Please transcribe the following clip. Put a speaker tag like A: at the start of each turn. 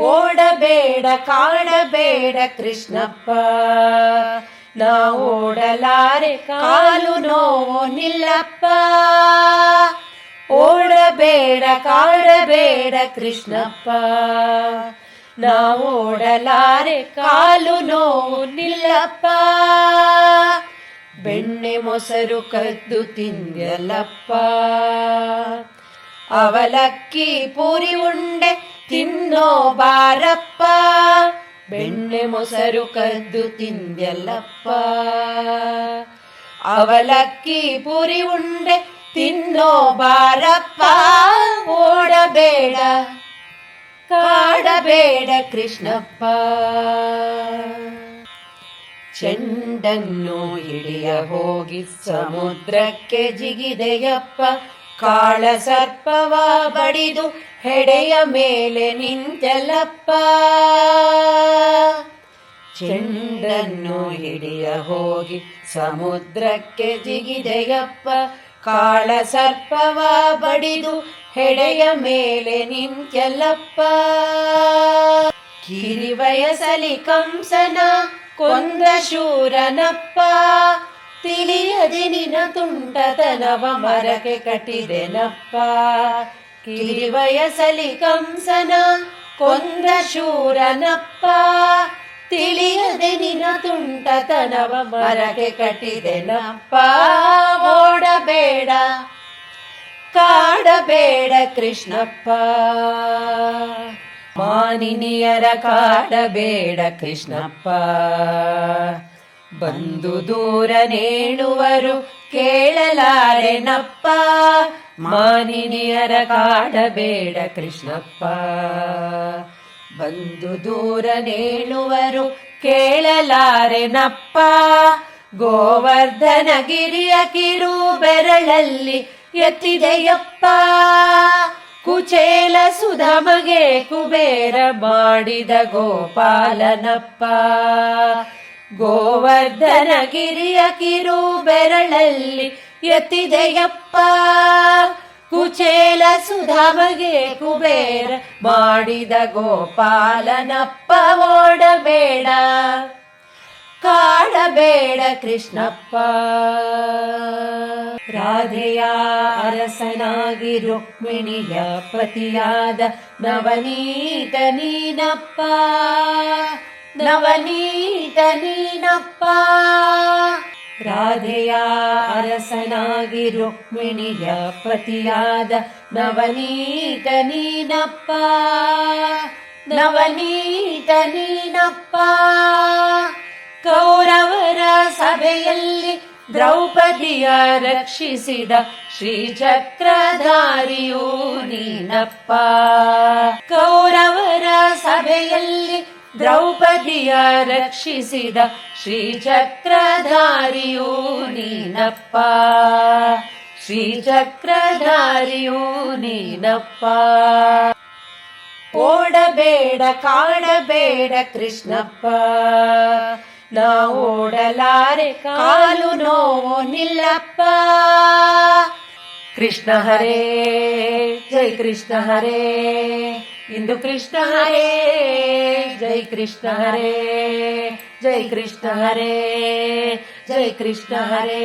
A: ಓಡಬೇಡ, ಕಾಣಬೇಡ ಕೃಷ್ಣಪ್ಪ. ನಾ ಓಡಲಾರೆ, ಕಾಲು ನೋವು ನಿಲ್ಲಪ್ಪ. ಓಡಬೇಡ ಕಾಡಬೇಡ ಕೃಷ್ಣಪ್ಪ. ನಾ ಓಡಲಾರೆ, ಕಾಲು ನೋವು ನಿಲ್ಲಪ್ಪ. ಬೆಣ್ಣೆ ಮೊಸರು ಕದ್ದು ತಿಂದಲಪ್ಪ ಅವಲಕ್ಕಿ ಪೂರಿ ಉಂಡೆ ತಿನ್ನೋ ಬಾರಪ್ಪ. ಬೆಣ್ಣೆ ಮೊಸರು ಕದ್ದು ತಿಂದ್ಯಲ್ಲಪ್ಪ. ಅವಲಕ್ಕಿ ಪುರಿ ಉಂಡೆ ತಿನ್ನೋ ಬಾರಪ್ಪ. ಓಡಬೇಡ, ಕಾಡಬೇಡ ಕೃಷ್ಣಪ್ಪ. ಚೆಂಡನ್ನು ಹಿಡಿಯ ಹೋಗಿ ಸಮುದ್ರಕ್ಕೆ ಜಿಗಿದೆಯಪ್ಪ. ಕಾಳ ಸರ್ಪವ ಬಡಿದು ಹೆಡೆಯ ಮೇಲೆ ನಿಂತಲಪ್ಪ ಚೆಂಡನ್ನು ಹಿಡಿಯ ಹೋಗಿ ಸಮುದ್ರಕ್ಕೆ ಜಿಗಿದೆಯಪ್ಪ. ಕಾಳ ಸರ್ಪವ ಬಡಿದು ಹೆಡೆಯ ಮೇಲೆ ನಿಂತಲಪ್ಪ ಕಿರಿ ವಯಸಲಿ ಕಂಸನ ಕೊಂದ ಶೂರನಪ್ಪ. ತಿಳಿಯದೆ ನಿನ ತುಂಟತನವ ಮರಕ್ಕೆ ಕಟ್ಟಿದೆನಪ್ಪ. ಕಿರಿವಯಸಲಿ ಕಂಸನ ಕೊಂದ ಶೂರನಪ್ಪ. ತಿಳಿಯದೆ ನಿನ ತುಂಟತನವ ಮರಕ್ಕೆ ಕಟ್ಟಿದೆನಪ್ಪ. ಓಡಬೇಡ, ಕಾಡಬೇಡ ಕೃಷ್ಣಪ್ಪ. ಮಾನಿನಿಯರ ಕಾಡಬೇಡ ಕೃಷ್ಣಪ್ಪ. ಬಂದು ದೂರ ನೇಳುವರು ಕೇಳಲಾರೆನಪ್ಪ ಮಾನಿನಿಯರ ಕಾಡಬೇಡ ಕೃಷ್ಣಪ್ಪ. ಬಂದು ದೂರ ನೇಳುವರು ಕೇಳಲಾರೆನಪ್ಪ ಗೋವರ್ಧನ ಗಿರಿಯ ಕಿರು ಬೆರಳಲ್ಲಿ ಎತ್ತಿದೆಯಪ್ಪ. ಕುಚೇಲ ಸುಧಮಗೆ ಕುಬೇರ ಮಾಡಿದ ಗೋಪಾಲನಪ್ಪ. ಗಿರಿಯ ಕಿರು ಬೆರಳಲ್ಲಿ ಎತ್ತಿದೆಯಪ್ಪ. ಕುಚೇಲ ಸುಧಾಮಗೆ ಕುಬೇರ ಮಾಡಿದ ಗೋಪಾಲನಪ್ಪ ಓಡಬೇಡ. ಕಾಡಬೇಡ ಕೃಷ್ಣಪ್ಪ. ರಾಧೆಯ ಅರಸನಾಗಿ ರುಕ್ಮಿಣಿಯ ಪತಿಯಾದ ನವನೀತ ನೀನಪ್ಪ. ನವನೀತ ನೀನಪ್ಪ. ರಾಧೆಯ ಅರಸನಾಗಿ ರುಕ್ಮಿಣಿಯ ಪತಿಯಾದ ನವನೀತ ನೀನಪ್ಪ. ನವನೀತ ನೀನಪ್ಪ. ಕೌರವರ ಸಭೆಯಲ್ಲಿ ದ್ರೌಪದಿಯ ರಕ್ಷಿಸಿದ ಶ್ರೀಚಕ್ರಧಾರಿಯೂ ನೀನಪ್ಪ. ಕೌರವರ ಸಭೆಯಲ್ಲಿ ದ್ರೌಪದಿಯ ರಕ್ಷಿಸಿದ ಶ್ರೀಚಕ್ರಧಾರಿಯೂ ನೀನಪ್ಪ. ಶ್ರೀಚಕ್ರಧಾರಿಯೂ ನೀನಪ್ಪ. ಓಡಬೇಡ, ಕಾಡಬೇಡ ಕೃಷ್ಣಪ್ಪ. ನಾ ಓಡಲಾರೆ, ಕಾಲು ನೋವು ನಿಲ್ಲಪ್ಪ. ಕೃಷ್ಣ ಹರೇ, ಜೈ ಕೃಷ್ಣ ಹರೇ. ಇಂದು ಕೃಷ್ಣ ಹರೇ ಜೈ ಕೃಷ್ಣ ಹರೇ ಜೈ ಕೃಷ್ಣ ಹರೇ ಜೈ ಕೃಷ್ಣ ಹರೇ